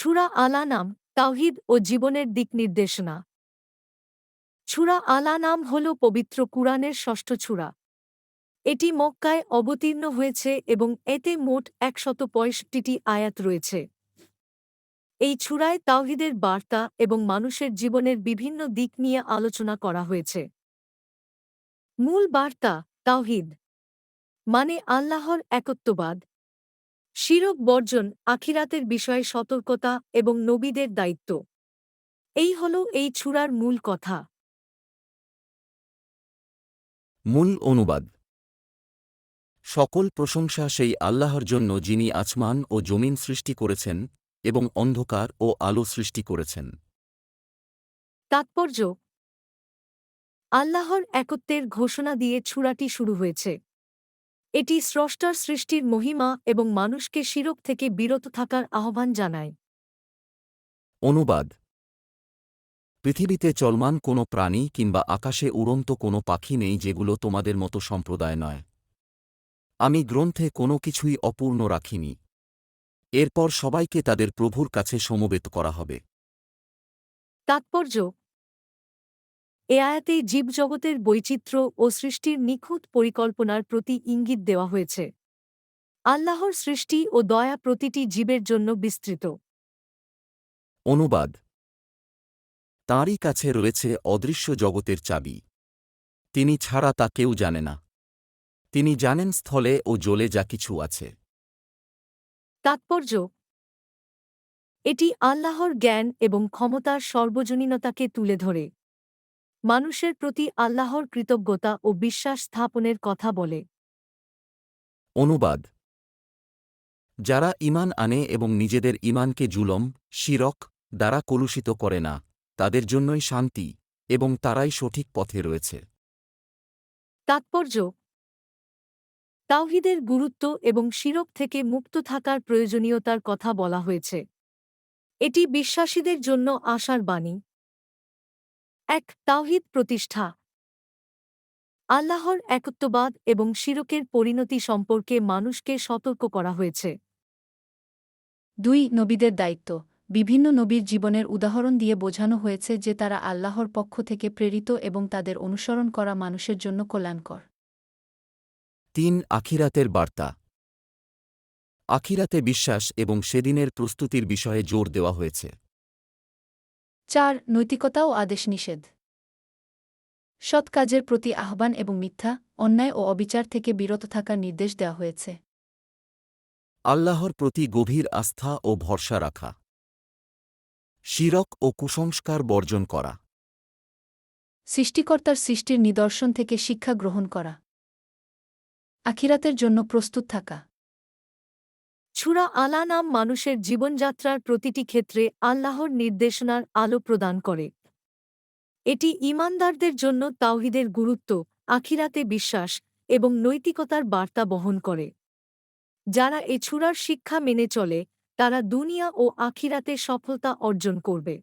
ছুরা আলা নাম তাওহিদ ও জীবনের দিক নির্দেশনা। ছুরা আলা নাম হল পবিত্র কুরআনের ষষ্ঠ ছুরা। এটি মক্কায় অবতীর্ণ হয়েছে এবং এতে মোট একশত পঁয়ষট্টিটি আয়াত রয়েছে। এই ছুরায় তাওহিদের বার্তা এবং মানুষের জীবনের বিভিন্ন দিক নিয়ে আলোচনা করা হয়েছে। মূল বার্তা তাওহিদ মানে আল্লাহর একত্ববাদ। শিরক বর্জন আখিরাতের বিষয়ে সতর্কতা এবং নবীদের দায়িত্ব। এই হল এই ছুরার মূল কথা। মূল অনুবাদ। সকল প্রশংসা সেই আল্লাহর জন্য যিনি আসমান ও জমিন সৃষ্টি করেছেন এবং অন্ধকার ও আলো সৃষ্টি করেছেন। তাৎপর্য আল্লাহর একত্বের ঘোষণা দিয়ে ছুরাটি শুরু হয়েছে। এটি স্রষ্টার সৃষ্টির মহিমা এবং মানুষকে শিরক থেকে বিরত থাকার আহ্বান জানায়। অনুবাদ। পৃথিবীতে চলমান কোনো প্রাণী কিংবা আকাশে উড়ন্ত কোনো পাখি নেই যেগুলো তোমাদের মতো সম্প্রদায় নয়। আমি গ্রন্থে কোনো কিছুই অপূর্ণ রাখিনি। এরপর সবাইকে তাদের প্রভুর কাছে সমবেত করা হবে। তাৎপর্য এ আয়াতে জীবজগতের বৈচিত্র্য ও সৃষ্টির নিখুঁত পরিকল্পনার প্রতি ইঙ্গিত দেওয়া হয়েছে। আল্লাহর সৃষ্টি ও দয়া প্রতিটি জীবের জন্য বিস্তৃত। অনুবাদ। তাঁরই কাছে রয়েছে অদৃশ্য জগতের চাবি। তিনি ছাড়া তা কেউ জানে না। তিনি জানেন স্থলে ও জলে যা কিছু আছে। তাৎপর্য। এটি আল্লাহর জ্ঞান এবং ক্ষমতার সর্বজনীনতাকে তুলে ধরে। মানুষের প্রতি আল্লাহর কৃতজ্ঞতা ও বিশ্বাস স্থাপনের কথা বলে। অনুবাদ। যারা ইমান আনে এবং নিজেদের ইমানকে জুলম শিরক দ্বারা কলুষিত করে না তাদের জন্যই শান্তি এবং তারাই সঠিক পথে রয়েছে। তাৎপর্য। তাওহিদের গুরুত্ব এবং শিরক থেকে মুক্ত থাকার প্রয়োজনীয়তার কথা বলা হয়েছে। এটি বিশ্বাসীদের জন্য আশার বাণী। এক তাওহিদ প্রতিষ্ঠা। আল্লাহর একত্ববাদ এবং শিরকের পরিণতি সম্পর্কে মানুষকে সতর্ক করা হয়েছে। দুই নবীদের দায়িত্ব। বিভিন্ন নবীর জীবনের উদাহরণ দিয়ে বোঝানো হয়েছে যে তারা আল্লাহর পক্ষ থেকে প্রেরিত এবং তাদের অনুসরণ করা মানুষের জন্য কল্যাণকর। তিন আখিরাতের বার্তা। আখিরাতে বিশ্বাস এবং সেদিনের প্রস্তুতির বিষয়ে জোর দেওয়া হয়েছে। চার নৈতিকতা ও আদেশ নিষেধ। সৎ কাজের প্রতি আহ্বান এবং মিথ্যা অন্যায় ও অবিচার থেকে বিরত থাকার নির্দেশ দেওয়া হয়েছে। আল্লাহর প্রতি গভীর আস্থা ও ভরসা রাখা। শিরক ও কুসংস্কার বর্জন করা। সৃষ্টিকর্তার সৃষ্টির নিদর্শন থেকে শিক্ষা গ্রহণ করা। আখিরাতের জন্য প্রস্তুত থাকা। ছুরা আলা নাম মানুষের জীবনযাত্রার প্রতিটি ক্ষেত্রে আল্লাহর নির্দেশনার আলো প্রদান করে। এটি ইমানদারদের জন্য তাওহিদের গুরুত্ব, আখিরাতে বিশ্বাস এবং নৈতিকতার বার্তা বহন করে। যারা এ ছুরার শিক্ষা মেনে চলে, তারা দুনিয়া ও আখিরাতে সফলতা অর্জন করবে।